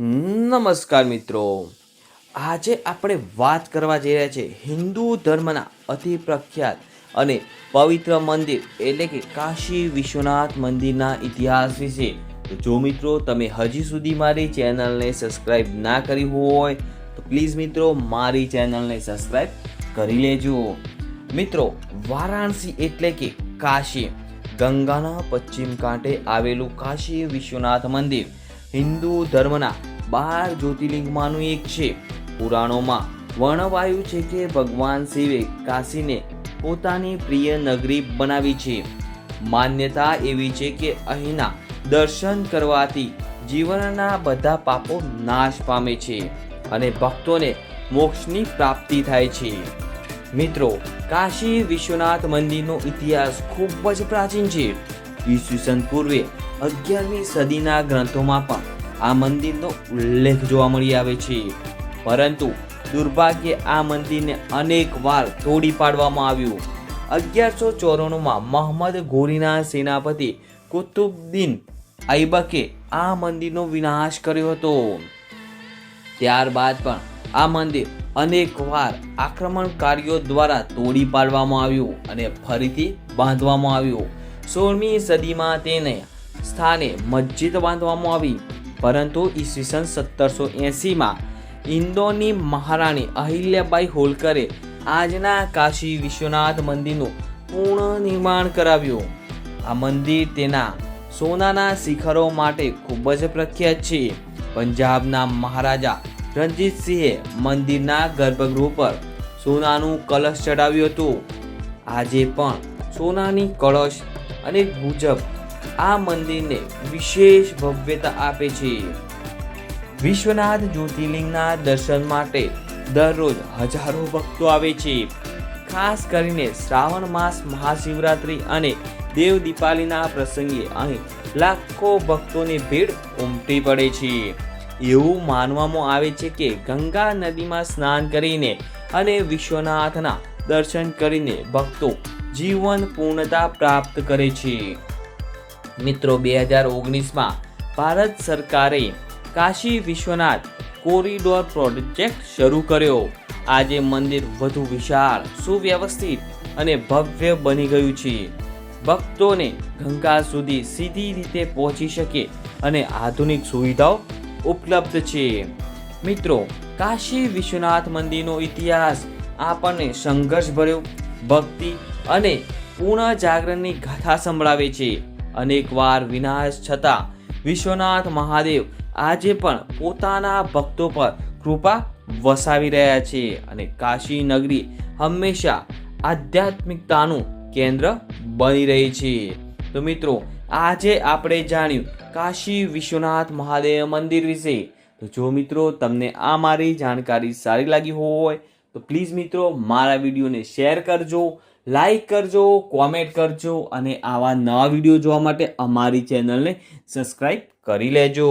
નમસ્કાર મિત્રો. આજે આપણે વાત કરવા જઈ રહ્યા છીએ હિન્દુ ધર્મના અતિ પ્રખ્યાત અને પવિત્ર મંદિર, એટલે કે કાશી વિશ્વનાથ મંદિરના ઇતિહાસ વિશે. જો મિત્રો તમે હજી સુધી મારી ચેનલને સબસ્ક્રાઈબ ના કરી હોય, તો પ્લીઝ મિત્રો મારી ચેનલને સબસ્ક્રાઈબ કરી લેજો. મિત્રો, વારાણસી એટલે કે કાશી. ગંગાના પશ્ચિમ કાંઠે આવેલું કાશી વિશ્વનાથ મંદિર. હિન્દુ ધર્મના બાર જ્યોતિર્લિંગમાંનું એક છે. પુરાણોમાં વર્ણવાયું છે કે ભગવાન શિવે કાશીને પોતાની પ્રિય નગરી બનાવી છે. માન્યતા એવી છે કે અહીંના દર્શન કરવાથી જીવનના બધા પાપો નાશ પામે છે અને ભક્તોને મોક્ષની પ્રાપ્તિ થાય છે. મિત્રો, કાશી વિશ્વનાથ મંદિરનો ઇતિહાસ ખૂબ જ પ્રાચીન છે. ઈસવીસન પૂર્વે અગિયારમી સદીના ગ્રંથોમાં પણ આ મંદિરનો ઉલ્લેખ જોવા મળી આવે છે. પરંતુ દુર્ભાગ્યે આ મંદિરને અનેક વાર તોડી પાડવામાં આવ્યું. અગિયારસો ચોરાણુંમાં મોહમ્મદ ઘોરીના સેનાપતિ કુતુબદ્દીન ઐબકે આ મંદિરનો વિનાશ કર્યો હતો. ત્યારબાદ પણ આ મંદિર અનેક વાર આક્રમણકારીઓ દ્વારા તોડી પાડવામાં આવ્યું અને ફરીથી બાંધવામાં આવ્યું. સોળમી સદીમાં તેને સ્થાને મસ્જિદ બાંધવામાં આવી. પરંતુ ઈસવીસન સત્તરસો એંસીમાં ઇન્દોરની મહારાણી અહિલ્યાબાઈ હોલકરે આજના કાશી વિશ્વનાથ મંદિરનું પૂર્ણ નિર્માણ કરાવ્યું. આ મંદિર તેના સોનાના શિખરો માટે ખૂબ જ પ્રખ્યાત છે. પંજાબના મહારાજા રણજીતસિંહે મંદિરના ગર્ભગૃહ પર સોનાનું કલશ ચડાવ્યું હતું. આજે પણ સોનાની કળશ અને મુજબ આ મંદિરને વિશેષ ભવ્યતા આપે છે. વિશ્વનાથ જ્યોતિર્લિંગના દર્શન માટે દરરોજ હજારો ભક્તો આવે છે. ખાસ કરીને શ્રાવણ માસ, મહાશિવરાત્રિ અને દેવ દીપાવલીના પ્રસંગે અહીં લાખો ભક્તોની ભીડ ઉમટી પડે છે. એવું માનવામાં આવે છે કે ગંગા નદીમાં સ્નાન કરીને અને વિશ્વનાથના દર્શન કરીને ભક્તો જીવન પૂર્ણતા પ્રાપ્ત કરે છે. મિત્રો, બે હજાર ઓગણીસમાં ભારત સરકારે કાશી વિશ્વનાથ કોરિડોર પ્રોજેક્ટ શરૂ કર્યો. આજે મંદિર વધુ વિશાળ, સુવ્યવસ્થિત અને ભવ્ય બની ગયું છે. ભક્તોને ગંગા સુધી સીધી રીતે પહોંચી શકે અને આધુનિક સુવિધાઓ ઉપલબ્ધ છે. મિત્રો, કાશી વિશ્વનાથ મંદિરનો ઇતિહાસ આપણને સંઘર્ષભર્યો, ભક્તિ અને પૂર્ણ જાગરણની ગાથા સંભળાવે છે. અનેકવાર વિનાશ છતાં વિશ્વનાથ મહાદેવ આજે પણ પોતાના ભક્તો પર કૃપા વસાવી રહ્યા છે અને કાશી નગરી હંમેશા આધ્યાત્મિકતાનું કેન્દ્ર બની રહી છે. તો મિત્રો, આજે આપણે જાણ્યું કાશી વિશ્વનાથ મહાદેવ મંદિર વિશે. તો જો મિત્રો તમને આ મારી જાણકારી સારી લાગી હોય, તો પ્લીઝ મિત્રો મારા વિડીયોને શેર કરજો લાઈક કરજો કોમેન્ટ કરજો અને આવા નવા વીડિયો જોવા માટે અમારી ચેનલને સબસ્ક્રાઈબ કરી લેજો.